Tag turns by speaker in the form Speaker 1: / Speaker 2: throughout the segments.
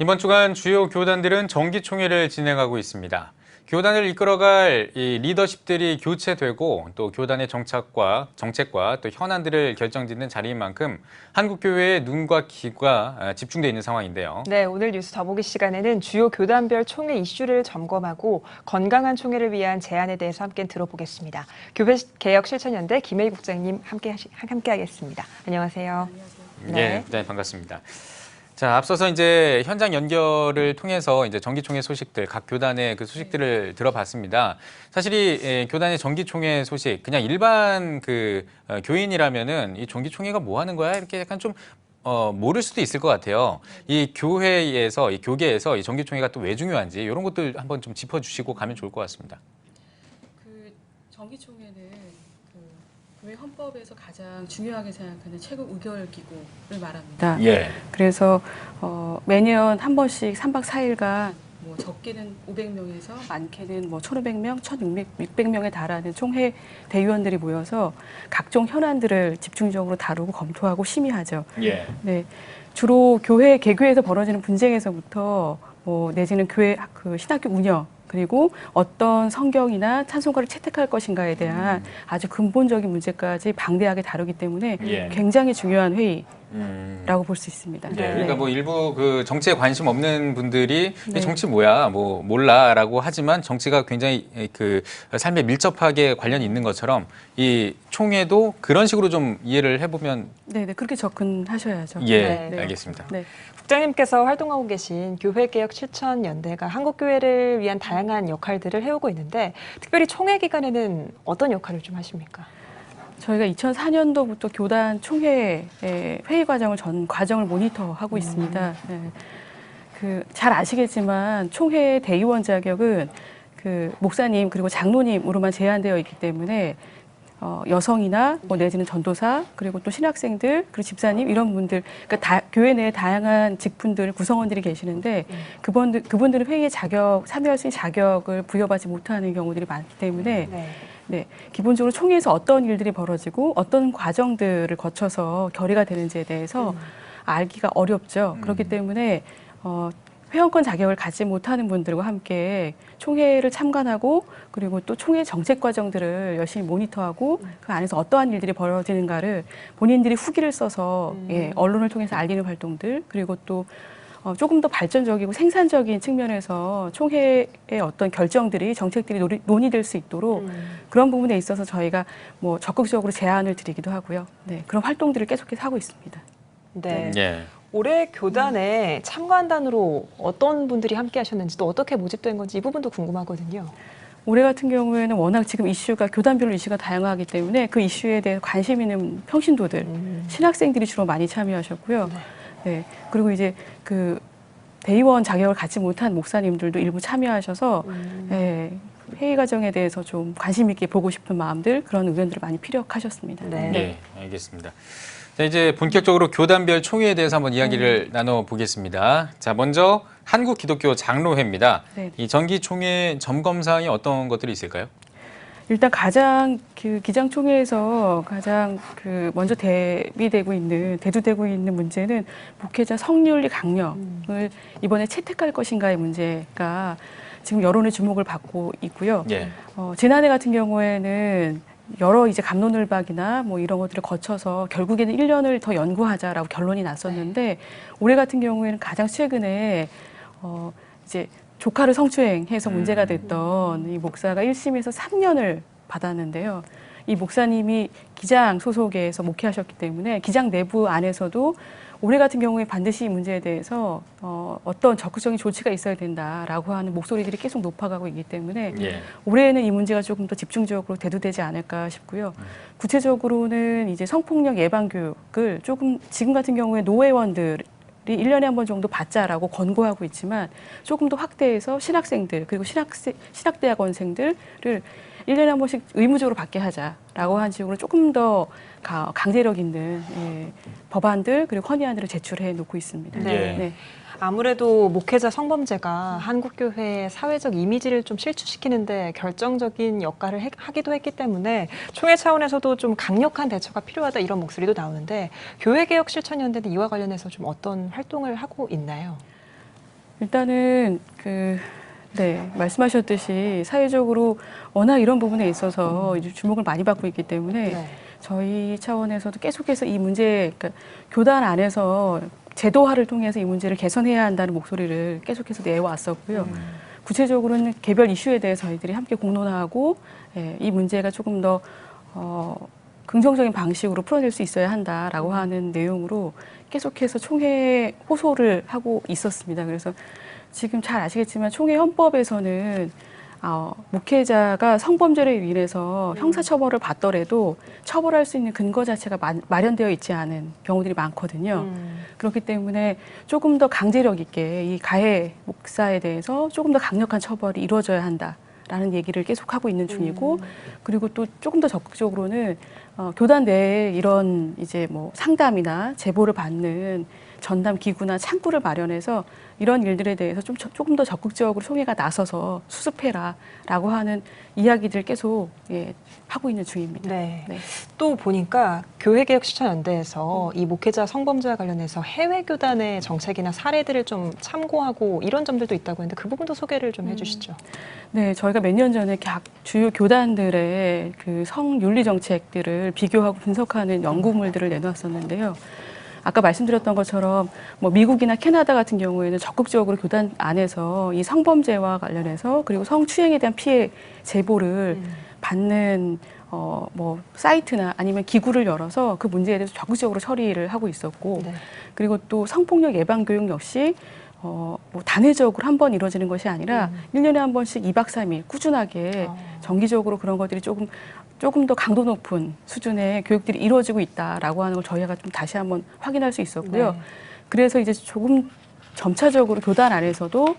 Speaker 1: 이번 주간 주요 교단들은 정기총회를 진행하고 있습니다. 교단을 이끌어갈 이 리더십들이 교체되고 또 교단의 정착과 정책과 또 현안들을 결정짓는 자리인 만큼 한국 교회의 눈과 귀가 집중돼 있는 상황인데요.
Speaker 2: 네, 오늘 뉴스 더보기 시간에는 주요 교단별 총회 이슈를 점검하고 건강한 총회를 위한 제안에 대해서 함께 들어보겠습니다. 교회 개혁 실천연대 김혜희 국장님 함께 하시, 함께 하겠습니다. 안녕하세요.
Speaker 1: 네, 네, 반갑습니다. 자, 앞서서 이제 현장 연결을 통해서 이제 정기총회 소식들, 각 교단의 그 소식들을 들어봤습니다. 사실 이 예, 교단의 정기총회 소식, 그냥 일반 그 어, 교인이라면은 이 정기총회가 뭐 하는 거야? 이렇게 약간 좀 어, 모를 수도 있을 것 같아요. 이 교회에서, 이 교계에서 이 정기총회가 또 왜 중요한지 이런 것들 한번 좀 짚어주시고 가면 좋을 것 같습니다.
Speaker 3: 그 정기총회는 그 교회 헌법에서 가장 중요하게 생각하는 최고 의결 기구를 말합니다.
Speaker 1: 예.
Speaker 3: 그래서 어, 매년 한 번씩 3박 4일간 뭐 적게는 500명에서 많게는 뭐 1,500명, 1,600명에 달하는 총회 대의원들이 모여서 각종 현안들을 집중적으로 다루고 검토하고 심의하죠.
Speaker 1: 예.
Speaker 3: 네, 주로 교회 개교에서 벌어지는 분쟁에서부터 뭐 내지는 교회 그 신학교 운영 그리고 어떤 성경이나 찬송가를 채택할 것인가에 대한 아주 근본적인 문제까지 방대하게 다루기 때문에
Speaker 1: 예.
Speaker 3: 굉장히 중요한 회의 라고
Speaker 1: 음.
Speaker 3: 볼수 있습니다.
Speaker 1: 네, 그러니까 뭐 일부 그 정치에 관심 없는 분들이
Speaker 3: 네.
Speaker 1: 정치 뭐야 뭐 몰라라고 하지만 정치가 굉장히 그 삶에 밀접하게 관련이 있는 것처럼 이 총회도 그런 식으로 좀 이해를 해보면
Speaker 3: 네, 네, 그렇게 접근하셔야죠.
Speaker 1: 예
Speaker 2: 네.
Speaker 1: 알겠습니다.
Speaker 3: 네.
Speaker 2: 국장님께서 활동하고 계신 교회개혁 실천 연대가 한국 교회를 위한 다양한 역할들을 해오고 있는데 특별히 총회 기간에는 어떤 역할을 좀 하십니까?
Speaker 3: 저희가 2004년도부터 교단 총회의 회의 과정을 전 과정을 모니터하고 있습니다. 네. 그잘 아시겠지만 총회 대의원 자격은 그 목사님 그리고 장로님으로만 제한되어 있기 때문에 어, 여성이나 뭐 내지는 전도사 그리고 또 신학생들 그리고 집사님 이런 분들 그러니까 다, 교회 내에 다양한 직분들 구성원들이 계시는데 그분들 그분들은 회의에 자격 참여할 수 있는 자격을 부여받지 못하는 경우들이 많기 때문에
Speaker 2: 네.
Speaker 3: 네, 기본적으로 총회에서 어떤 일들이 벌어지고 어떤 과정들을 거쳐서 결의가 되는지에 대해서 알기가 어렵죠.
Speaker 1: 음.
Speaker 3: 그렇기 때문에 어, 회원권 자격을 갖지 못하는 분들과 함께 총회를 참관하고 그리고 또 총회 정책 과정들을 열심히 모니터하고 그 안에서 어떠한 일들이 벌어지는가를 본인들이 후기를 써서
Speaker 2: 음.
Speaker 3: 예, 언론을 통해서 알리는 활동들 그리고 또 어, 조금 더 발전적이고 생산적인 측면에서 총회의 어떤 결정들이 정책들이 논의, 논의될 수 있도록
Speaker 2: 음.
Speaker 3: 그런 부분에 있어서 저희가 뭐 적극적으로 제안을 드리기도 하고요. 네, 그런 활동들을 계속해서 하고 있습니다.
Speaker 2: 네.
Speaker 1: 예.
Speaker 2: 올해 교단에 참관단으로 어떤 분들이 함께 하셨는지 또 어떻게 모집된 건지 이 부분도 궁금하거든요.
Speaker 3: 올해 같은 경우에는 워낙 지금 이슈가 교단별로 이슈가 다양하기 때문에 그 이슈에 대해 관심 있는 평신도들,
Speaker 2: 음.
Speaker 3: 신학생들이 주로 많이 참여하셨고요.
Speaker 2: 네.
Speaker 3: 네. 그리고 이제 그 대의원 자격을 갖지 못한 목사님들도 일부 참여하셔서
Speaker 2: 음.
Speaker 3: 네, 회의 과정에 대해서 좀 관심 있게 보고 싶은 마음들 그런 의견들을 많이 피력하셨습니다.
Speaker 2: 네.
Speaker 1: 네, 알겠습니다. 자, 이제 본격적으로 교단별 총회에 대해서 한번 이야기를 나눠 보겠습니다. 자, 먼저 한국 기독교 장로회입니다.
Speaker 3: 네.
Speaker 1: 이 정기 총회 점검 사항이 어떤 것들이 있을까요?
Speaker 3: 일단 가장 그 기장총회에서 가장 그 먼저 대비되고 있는 대두되고 있는 문제는 목회자 성윤리 강령을 이번에 채택할 것인가의 문제가 지금 여론의 주목을 받고 있고요.
Speaker 1: 예.
Speaker 3: 어, 지난해 같은 경우에는 여러 이제 감론을박이나 뭐 이런 것들을 거쳐서 결국에는 1년을 더 연구하자라고 결론이 났었는데 올해 같은 경우에는 가장 최근에 어, 이제 조카를 성추행해서 문제가 됐던 이 목사가 1심에서 3년을 받았는데요. 이 목사님이 기장 소속에서 목회하셨기 때문에 기장 내부 안에서도 올해 같은 경우에 반드시 이 문제에 대해서 어, 어떤 적극적인 조치가 있어야 된다라고 하는 목소리들이 계속 높아가고 있기 때문에
Speaker 1: 예.
Speaker 3: 올해는 이 문제가 조금 더 집중적으로 대두되지 않을까 싶고요. 구체적으로는 이제 성폭력 예방 교육을 조금 지금 같은 경우에 노회원들 이 1년에 한 번 정도 받자라고 권고하고 있지만 조금 더 확대해서 신학생들 그리고 신학생 신학대학원생들을 1년에 한 번씩 의무적으로 받게 하자라고 한 식으로 조금 더 가- 강제력 있는 예, 법안들 그리고 건의안들을 제출해 놓고 있습니다.
Speaker 2: 네.
Speaker 3: 네.
Speaker 2: 아무래도 목회자 성범죄가 한국 교회의 사회적 이미지를 좀 실추시키는데 결정적인 역할을 해- 하기도 했기 때문에 총회 차원에서도 좀 강력한 대처가 필요하다 이런 목소리도 나오는데 교회 개혁 실천 연대는 이와 관련해서 좀 어떤 활동을 하고 있나요?
Speaker 3: 일단은 그 네, 말씀하셨듯이 사회적으로 워낙 이런 부분에 있어서 주목을 많이 받고 있기 때문에
Speaker 2: 네.
Speaker 3: 저희 차원에서도 계속해서 이 문제, 그러니까 교단 안에서 제도화를 통해서 이 문제를 개선해야 한다는 목소리를 계속해서 내왔었고요.
Speaker 2: 음.
Speaker 3: 구체적으로는 개별 이슈에 대해서 저희들이 함께 공론화하고 예, 이 문제가 조금 더 어, 긍정적인 방식으로 풀어낼 수 있어야 한다라고 하는 내용으로 계속해서 총회 호소를 하고 있었습니다. 그래서 지금 잘 아시겠지만 총회 헌법에서는 어, 목회자가 성범죄로 인해서 형사처벌을 받더라도 처벌할 수 있는 근거 자체가 마, 마련되어 있지 않은 경우들이 많거든요.
Speaker 2: 음.
Speaker 3: 그렇기 때문에 조금 더 강제력 있게 이 가해 목사에 대해서 조금 더 강력한 처벌이 이루어져야 한다 라는 얘기를 계속 하고 있는 중이고 그리고 또 조금 더 적극적으로는 어, 교단 내에 이런 이제 뭐 상담이나 제보를 받는 전담 기구나 창구를 마련해서 이런 일들에 대해서 좀 저- 조금 더 적극적으로 총회가 나서서 수습해라라고 하는 이야기들 계속 예, 하고 있는 중입니다.
Speaker 2: 네.
Speaker 3: 네.
Speaker 2: 또 보니까 교회개혁 실천연대에서 이 목회자 성범죄와 관련해서 해외 교단의 정책이나 사례들을 좀 참고하고 이런 점들도 있다고 했는데 그 부분도 소개를 좀 해주시죠.
Speaker 3: 네, 저희가 몇 년 전에 각 주요 교단들의 그 성윤리 정책들을 비교하고 분석하는 연구물들을 내놓았었는데요. 아까 말씀드렸던 것처럼 뭐 미국이나 캐나다 같은 경우에는 적극적으로 교단 안에서 이 성범죄와 관련해서 그리고 성추행에 대한 피해 제보를
Speaker 2: 음.
Speaker 3: 받는 어 뭐 사이트나 아니면 기구를 열어서 그 문제에 대해서 적극적으로 처리를 하고 있었고
Speaker 2: 네.
Speaker 3: 그리고 또 성폭력 예방 교육 역시 어, 뭐 단회적으로 한 번 이루어지는 것이 아니라
Speaker 2: 음.
Speaker 3: 일 년에한 번씩 이박삼일 꾸준하게
Speaker 2: 어.
Speaker 3: 정기적으로 그런 것들이 조금 조금 더 강도 높은 수준의 교육들이 이루어지고 있다라고 하는 걸 저희가 좀 다시 한번 확인할 수 있었고요.
Speaker 2: 네.
Speaker 3: 그래서 이제 조금 점차적으로 교단 안에서도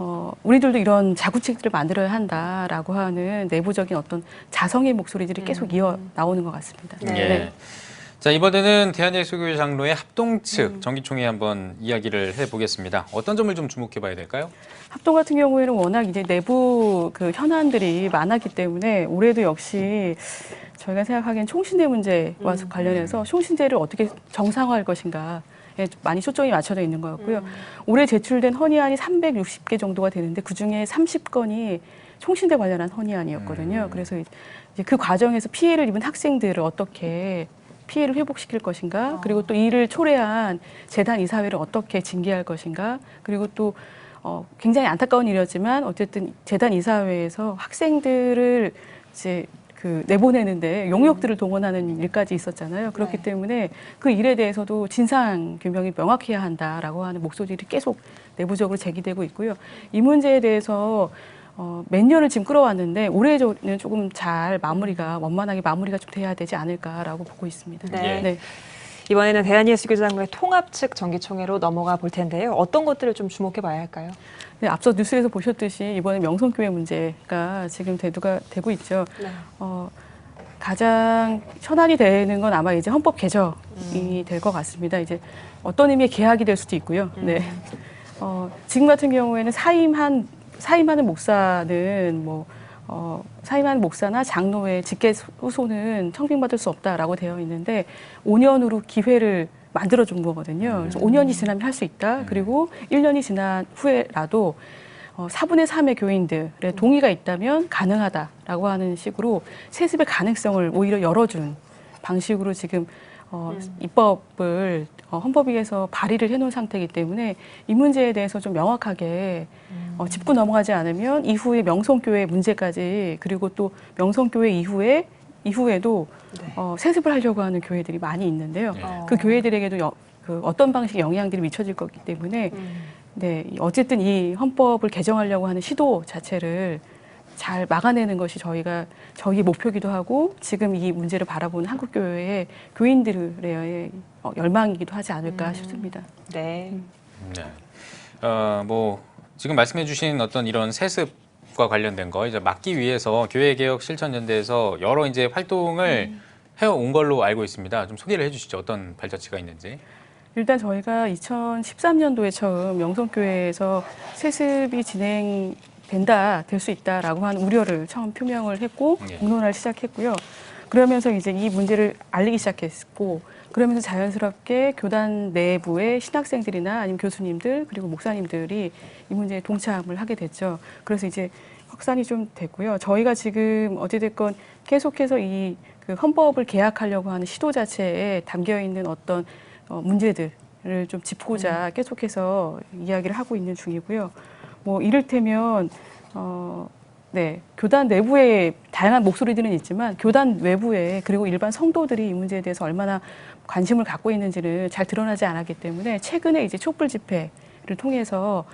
Speaker 3: 어, 우리들도 이런 자구책들을 만들어야 한다라고 하는 내부적인 어떤 자성의 목소리들이 계속 이어 나오는 것 같습니다.
Speaker 2: 네.
Speaker 1: 예. 자 이번에는 대한예수교 장로의 합동 측 정기총회 한번 이야기를 해보겠습니다. 어떤 점을 좀 주목해봐야 될까요?
Speaker 3: 합동 같은 경우에는 워낙 이제 내부 그 현안들이 많았기 때문에 올해도 역시 저희가 생각하기엔 총신대 문제와 관련해서 총신대를 어떻게 정상화할 것인가에 많이 초점이 맞춰져 있는 거였고요. 올해 제출된 헌의안이 360개 정도가 되는데 그 중에 30건이 총신대 관련한 헌의안이었거든요.
Speaker 1: 음.
Speaker 3: 그래서 이제 그 과정에서 피해를 입은 학생들을 어떻게 피해를 회복시킬 것인가, 그리고 또 이를 초래한 재단 이사회를 어떻게 징계할 것인가, 그리고 또 어, 굉장히 안타까운 일이었지만 어쨌든 재단 이사회에서 학생들을 이제 그 내보내는데 용역들을 동원하는 일까지 있었잖아요. 그렇기
Speaker 2: 네.
Speaker 3: 때문에 그 일에 대해서도 진상 규명이 명확해야 한다라고 하는 목소리들이 계속 내부적으로 제기되고 있고요. 이 문제에 대해서 어, 몇 년을 지금 끌어왔는데 올해는 조금 잘 마무리가 원만하게 마무리가 좀 돼야 되지 않을까라고 보고 있습니다.
Speaker 2: 네.
Speaker 3: 네.
Speaker 2: 이번에는 대한예수교 장로의 통합 측 정기총회로 넘어가 볼 텐데요. 어떤 것들을 좀 주목해 봐야 할까요?
Speaker 3: 네, 앞서 뉴스에서 보셨듯이 이번에 명성교회 문제가 지금 대두가 되고 있죠.
Speaker 2: 네.
Speaker 3: 어, 가장 현안이 되는 건 아마 이제 헌법 개정이 될것 같습니다. 이제 어떤 의미의 개혁이 될 수도 있고요. 네. 어, 지금 같은 경우에는 사임한 사임하는 목사는 뭐 어, 사임하는 목사나 장로의 직계 후손은 청빙받을 수 없다라고 되어 있는데 5년으로 기회를 만들어 준 거거든요. 그래서 5년이 지나면 할 수 있다. 그리고 1년이 지난 후에라도 어, 4분의 3의 교인들의 동의가 있다면 가능하다라고 하는 식으로 세습의 가능성을 오히려 열어준 방식으로 지금 어, 입법을 어, 헌법위에서 발의를 해놓은 상태이기 때문에 이 문제에 대해서 좀 명확하게 어, 짚고 넘어가지 않으면 이후에 명성교회 문제까지 그리고 또 명성교회 이후에 이후에도
Speaker 2: 네.
Speaker 3: 어, 세습을 하려고 하는 교회들이 많이 있는데요.
Speaker 1: 네.
Speaker 2: 어.
Speaker 3: 그 교회들에게도 여- 그 어떤 방식의 영향들이 미쳐질 거기 때문에
Speaker 2: 음.
Speaker 3: 네, 어쨌든 이 헌법을 개정하려고 하는 시도 자체를 잘 막아내는 것이 저희가 저희 목표기도 하고 지금 이 문제를 바라보는 한국 교회의 교인들의 어, 열망이기도 하지 않을까
Speaker 2: 음.
Speaker 3: 싶습니다.
Speaker 2: 네.
Speaker 1: 네. 어, 뭐 지금 말씀해주신 어떤 이런 세습 과 관련된 거 이제 막기 위해서 교회개혁 실천연대에서 여러 이제 활동을 해온 걸로 알고 있습니다. 좀 소개를 해주시죠. 어떤 발자취가 있는지.
Speaker 3: 일단 저희가 2013년도에 처음 명성교회에서 세습이 진행 된다, 될 수 있다라고 하는 우려를 처음 표명을 했고
Speaker 1: 예.
Speaker 3: 공론화를 시작했고요. 그러면서 이제 이 문제를 알리기 시작했고 그러면서 자연스럽게 교단 내부의 신학생들이나 아니면 교수님들 그리고 목사님들이 이 문제에 동참을 하게 됐죠. 그래서 이제 확산이 좀 됐고요. 저희가 지금 어찌됐건 계속해서 이 그 헌법을 개혁하려고 하는 시도 자체에 담겨 있는 어떤 어, 문제들을 좀 짚고자 계속해서 이야기를 하고 있는 중이고요. 뭐 이를테면 어, 네, 교단 내부에 다양한 목소리들은 있지만 교단 외부에 그리고 일반 성도들이 이 문제에 대해서 얼마나 관심을 갖고 있는지는 잘 드러나지 않았기 때문에 최근에 이제 촛불 집회를 통해서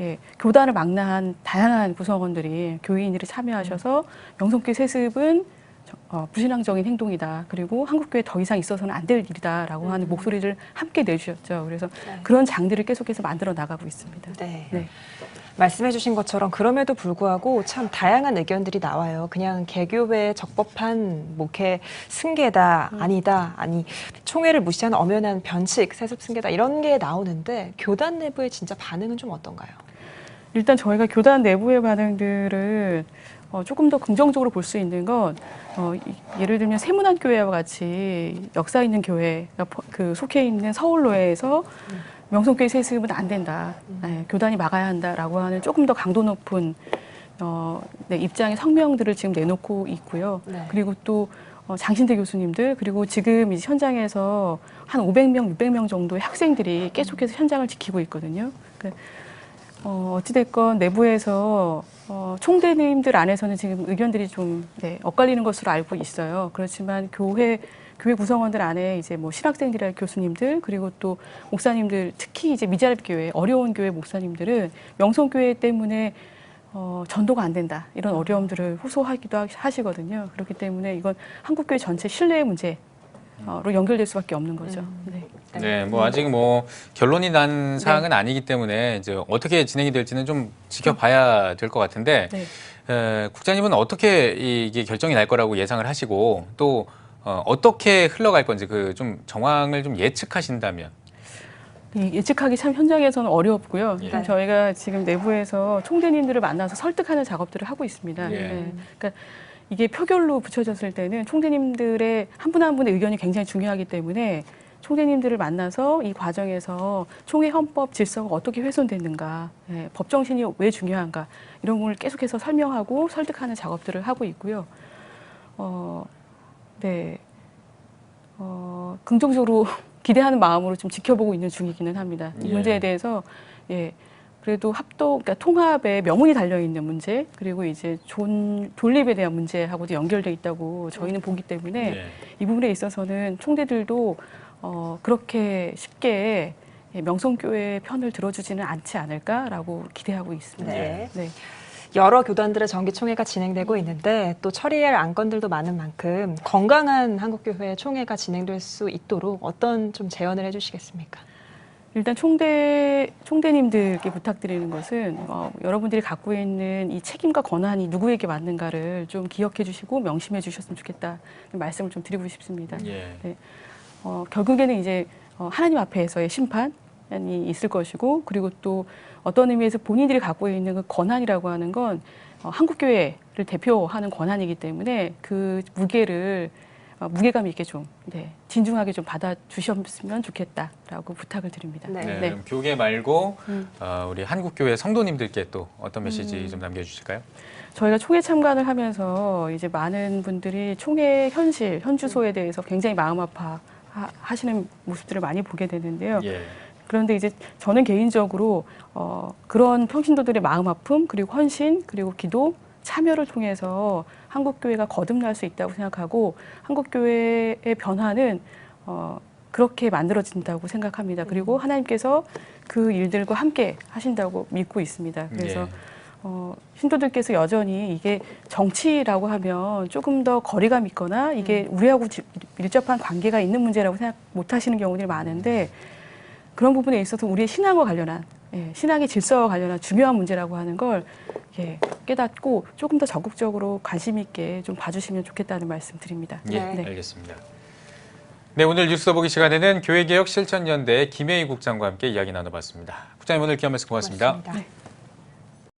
Speaker 3: 예, 교단을 망라한 다양한 구성원들이 교인들이 참여하셔서 명성교회 세습은 저- 어, 불신앙적인 행동이다. 그리고 한국교회 더 이상 있어서는 안 될 일이다라고 하는 목소리를 함께 내주셨죠. 그래서
Speaker 2: 네.
Speaker 3: 그런 장들을 계속해서 만들어 나가고 있습니다.
Speaker 2: 네.
Speaker 3: 네.
Speaker 2: 말씀해주신 것처럼 그럼에도 불구하고 참 다양한 의견들이 나와요. 그냥 개교회에 적법한 목회 승계다 아니다 아니 총회를 무시하는 엄연한 변칙 세습 승계다 이런 게 나오는데 교단 내부의 진짜 반응은 좀 어떤가요?
Speaker 3: 일단 저희가 교단 내부의 반응들을 어, 조금 더 긍정적으로 볼 수 있는 건 어, 이- 예를 들면 세문안 교회와 같이 역사 있는 교회가 포- 그 속해 있는 서울로에서 명성교회 세습은 안 된다, 네, 교단이 막아야 한다라고 하는 조금 더 강도 높은 어, 네, 입장의 성명들을 지금 내놓고 있고요.
Speaker 2: 네.
Speaker 3: 그리고 또 어, 장신대 교수님들 그리고 지금 이제 현장에서 한 500명, 600명 정도의 학생들이 계속해서 현장을 지키고 있거든요. 그, 어, 어찌됐건 내부에서 어, 총대님들 안에서는 지금 의견들이 좀 네, 엇갈리는 것으로 알고 있어요. 그렇지만 교회 교회 구성원들 안에 이제 뭐 신학생들이나 교수님들 그리고 또 목사님들 특히 이제 미자립 교회 어려운 교회 목사님들은 명성 교회 때문에 어, 전도가 안 된다 이런 어려움들을 호소하기도 하- 하시거든요. 그렇기 때문에 이건 한국교회 전체 신뢰의 문제로 연결될 수밖에 없는 거죠. 네.
Speaker 1: 네, 뭐 아직 뭐 결론이 난 사항은 아니기 때문에 이제 어떻게 진행이 될지는 좀 지켜봐야 될 것 같은데
Speaker 3: 네.
Speaker 1: 에, 국장님은 어떻게 이게 결정이 날 거라고 예상을 하시고 또 어, 어떻게 흘러갈 건지 그 좀 정황을 좀 예측하신다면
Speaker 3: 이 예측하기 참 현장에서는 어렵고요.
Speaker 1: 예.
Speaker 3: 일단 저희가 지금 내부에서 총대님들을 만나서 설득하는 작업들을 하고 있습니다.
Speaker 1: 예.
Speaker 3: 네. 그러니까 이게 표결로 붙여졌을 때는 총대님들의 한 분 한 분의 의견이 굉장히 중요하기 때문에 총대님들을 만나서 이 과정에서 총회 헌법 질서가 어떻게 훼손됐는가, 예, 법 정신이 왜 중요한가 이런 부분을 계속해서 설명하고 설득하는 작업들을 하고 있고요. 어, 네. 어, 긍정적으로 기대하는 마음으로 좀 지켜보고 있는 중이기는 합니다. 이
Speaker 1: 예.
Speaker 3: 문제에 대해서 예. 그래도 합동, 그러니까 통합에 명운이 달려 있는 문제 그리고 이제 존, 존립에 대한 문제하고도 연결돼 있다고 저희는 보기 때문에
Speaker 1: 예.
Speaker 3: 이 부분에 있어서는 총대들도 어, 그렇게 쉽게 예, 명성교회 편을 들어주지는 않지 않을까라고 기대하고 있습니다.
Speaker 2: 네.
Speaker 3: 네.
Speaker 2: 여러 교단들의 정기 총회가 진행되고 있는데 또 처리할 안건들도 많은 만큼 건강한 한국교회 총회가 진행될 수 있도록 어떤 좀 제언을 해주시겠습니까?
Speaker 3: 일단 총대 총대님들께 부탁드리는 것은 어, 여러분들이 갖고 있는 이 책임과 권한이 누구에게 맞는가를 좀 기억해 주시고 명심해 주셨으면 좋겠다 말씀을 좀 드리고 싶습니다.
Speaker 1: 예.
Speaker 3: 어, 결국에는 이제 어, 하나님 앞에서의 심판 이 있을 것이고 그리고 또 어떤 의미에서 본인들이 갖고 있는 그 권한이라고 하는 건 어, 한국교회를 대표하는 권한이기 때문에 그 무게를 어, 무게감 있게 좀 네, 진중하게 좀 받아주셨으면 좋겠다라고 부탁을 드립니다.
Speaker 2: 네.
Speaker 1: 네,
Speaker 3: 네.
Speaker 1: 그럼 교계 말고
Speaker 3: 음.
Speaker 1: 어, 우리 한국교회 성도님들께 또 어떤 메시지 좀 남겨주실까요?
Speaker 3: 저희가 총회 참관을 하면서 이제 많은 분들이 총회 현실, 현주소에 대해서 굉장히 마음 아파 하- 하시는 모습들을 많이 보게 되는데요.
Speaker 1: 예.
Speaker 3: 그런데 이제 저는 개인적으로 어, 그런 평신도들의 마음 아픔 그리고 헌신 그리고 기도 참여를 통해서 한국 교회가 거듭날 수 있다고 생각하고 한국 교회의 변화는 어, 그렇게 만들어진다고 생각합니다. 그리고 하나님께서 그 일들과 함께 하신다고 믿고 있습니다. 그래서
Speaker 1: 예.
Speaker 3: 어, 신도들께서 여전히 이게 정치라고 하면 조금 더 거리감 있거나 이게 우리하고 지- 밀접한 관계가 있는 문제라고 생각 못 하시는 경우들이 많은데 그런 부분에 있어서 우리의 신앙과 관련한 예, 신앙의 질서와 관련한 중요한 문제라고 하는 걸 예, 깨닫고 조금 더 적극적으로 관심 있게 좀 봐주시면 좋겠다는 말씀 드립니다.
Speaker 1: 예,
Speaker 2: 네.
Speaker 1: 알겠습니다. 네, 오늘 뉴스 더보기 시간에는 교회개혁 실천연대 김혜희 국장과 함께 이야기 나눠봤습니다. 국장님 오늘 귀한 말씀 고맙습니다.
Speaker 2: 고맙습니다.
Speaker 3: 네.